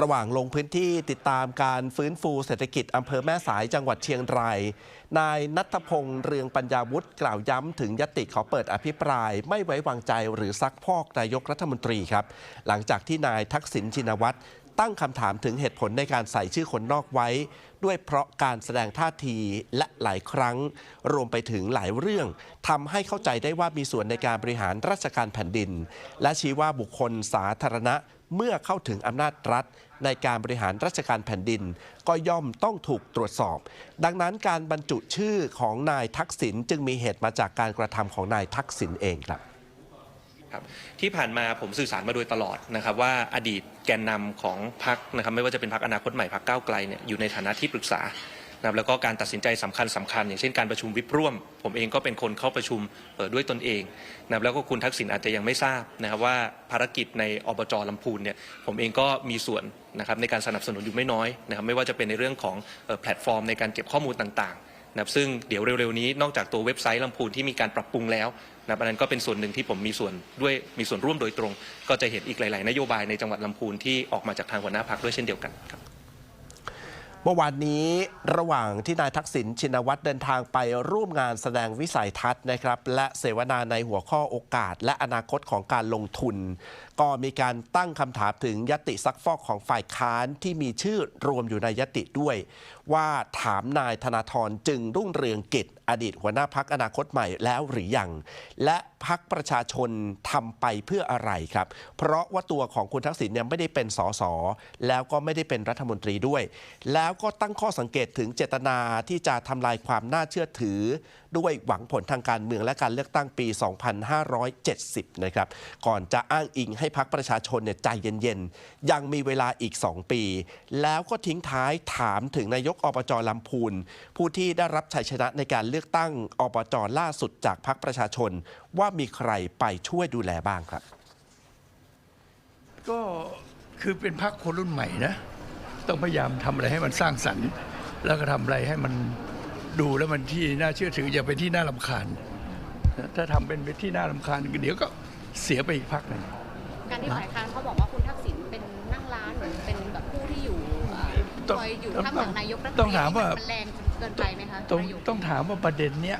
ระหว่างลงพื้นที่ติดตามการฟื้นฟูเศรษฐกิจอำเภอแม่สายจังหวัดเชียงราย นายนัทพงษ์เรืองปัญญาวุฒิกล่าวย้ำถึงยติขอเปิดอภิปราย ไม่ไว้วางใจหรือซักพอกนายกรัฐมนตรีครับ หลังจากที่นายทักษิณชินวัตรตั้งคำถามถึงเหตุผลในการใส่ชื่อคนนอกไว้ ด้วยเพราะการแสดงท่าทีและหลายครั้ง รวมไปถึงหลายเรื่องทำให้เข้าใจได้ว่ามีส่วนในการบริหารราชการแผ่นดิน และชี้ว่าบุคคลสาธารณะ เมื่อเข้าถึงอำนาจรัฐ ในการบริหารราชการแผ่นดิน ก็ย่อมต้องถูกตรวจสอบ ดังนั้นการบรรจุชื่อของนายทักษิณจึงมีเหตุมาจากการกระทำของนายทักษิณเองครับครับที่ผ่านมาผมสื่อสารมาโดยตลอดนะครับว่าอดีตแกนนำของพรรคนะครับไม่ว่าจะเป็นพรรคอนาคตใหม่พรรคก้าวไกลเนี่ยอยู่ในฐานะที่ปรึกษา นะครับแล้วก็การตัดสินใจสำคัญสำคัญ อย่างเช่นการประชุมวิปร่วม ผมเองก็เป็นคนเข้าประชุมเอ่อด้วยตนเองนะครับแล้วก็คุณทักษิณอาจจะยังไม่ทราบนะครับว่าภารกิจในอบจลำพูนเนี่ยผมเองก็มีส่วนนะครับในการสนับสนุนอยู่ไม่น้อยนะครับไม่ว่าจะเป็นในเรื่องของแพลตฟอร์มในการเก็บข้อมูลต่างๆนะครับซึ่งเดี๋ยวเร็วๆนี้นอกจากตัวเว็บไซต์ลำพูนที่มีการปรับปรุงแล้วนะอันนั้นก็เป็นส่วนหนึ่งที่ผมมีส่วนด้วยมีส่วนร่วมโดยตรง ก็จะเห็นอีกหลาย ๆ นโยบายในจังหวัดลำพูนที่ออกมาจากทางหัวหน้าพักด้วยเช่นเดียวกันครับ เมื่อวานนี้ระหว่างที่นายทักษิณชินวัตรเดินทางไปร่วมงานแสดงวิสัยทัศน์นะครับ และเสวนาในหัวข้อโอกาสและอนาคตของการลงทุนก็มีการตั้งคำถามถึงยติซักฟอกของฝ่ายค้านที่มีชื่อรวมอยู่ในยติด้วย ว่าถามนายธนาธรจึงรุ่งเรืองกิจอดีตหัวหน้าพักอนาคตใหม่แล้วหรือยัง และพักประชาชนทำไปเพื่ออะไรครับ เพราะว่าตัวของคุณทักษิณเนี่ยไม่ได้เป็นสสแล้วก็ไม่ได้เป็นรัฐมนตรีด้วย แล้วก็ตั้งข้อสังเกตถึงเจตนาที่จะทำลายความน่าเชื่อถือ ด้วยหวังผลทางการเมืองและการเลือกตั้งปี 2570 นะครับ ก่อนจะอ้างอิงให้ให้พักประชาชนเนี่ยใจเย็นๆ ยังมีเวลาอีก 2 ปี แล้วก็ทิ้งท้ายถามถึงนายกอบจลำพูน ผู้ที่ได้รับชัยชนะในการเลือกตั้งอบจล่าสุดจากพักประชาชน ว่ามีใครไปช่วยดูแลบ้างครับ ก็คือเป็นพรรคนรุ่นใหม่นะ ต้องพยายามทำอะไรให้มันสร้างสรรค์ แล้วก็ทำอะไรให้มันดูแล้วมันที่น่าเชื่อถืออย่าเป็นที่น่าลำคาญนถ้าทำเป็นที่น่าลำคาญเดี๋ยวก็เสียไปอีกพรรคหนึ่ง การที่ฝ่ายค้านเขาบอกว่าคุณทักษิณเป็นนั่งร้านเหมือนเป็นแบบผู้ที่อยู่เอ่อต้องคอยอยู่ข้างหลังนายกรัฐมนตรีต้องถามว่า นแรงเกินไปไหมคะต้องประโยคต้องถามว่าประเด็นเนี้ย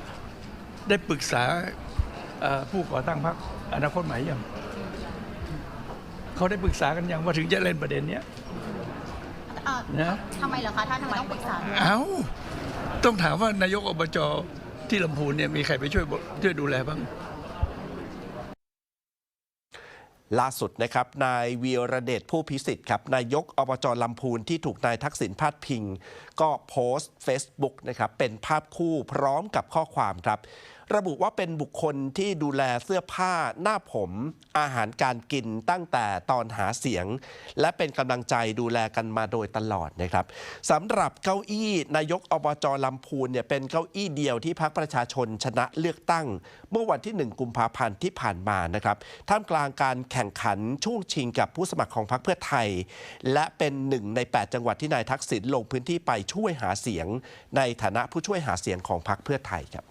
ได้ปรึกษาเอ่อผู้ก่อตั้งพรรคอนาคตใหม่ยังเขาได้ปรึกษากันยังว่าถึงจะเล่นประเด็นเนี้ยเอ่อนะ ทำไมเหรอคะท่านทำไมต้องปรึกษาเอ้า ต้องถามว่านายกอบจที่ลำพูนเนี่ยมีใครไปช่วยบช่วยดูแลบ้าง ล่าสุดนะครับนายวีระเดชผู้พิสิทธิ์ครับนายกอบจลำพูนที่ถูกนายทักษิณพาดพิง ก็โพสต์ Facebook นะครับเป็นภาพคู่พร้อมกับข้อความครับ ระบุว่าเป็นบุคคลที่ดูแลเสื้อผ้าหน้าผม อาหารการกินตั้งแต่ตอนหาเสียง และเป็นกำลังใจดูแลกันมาโดยตลอดนะครับสำหรับเก้าอี้นายกอบจลำพูนเนี่ยเป็นเก้าอี้เดียวที่พรรคประชาชนชนะเลือกตั้ง เมื่อวันที่ 1 กุมภาพันธ์ที่ผ่านมานะครับท่ามกลางการแข่งข่งขันช่วงชิงกับผู้สมัครของพรรคเพื่อไทย และเป็นหนึ่งใน 8 จังหวัดที่นายทักษิณลงพื้นที่ไปช่วยหาเสียง ในฐานะผู้ช่วยหาเสียงของพรรคเพื่อไทยครับ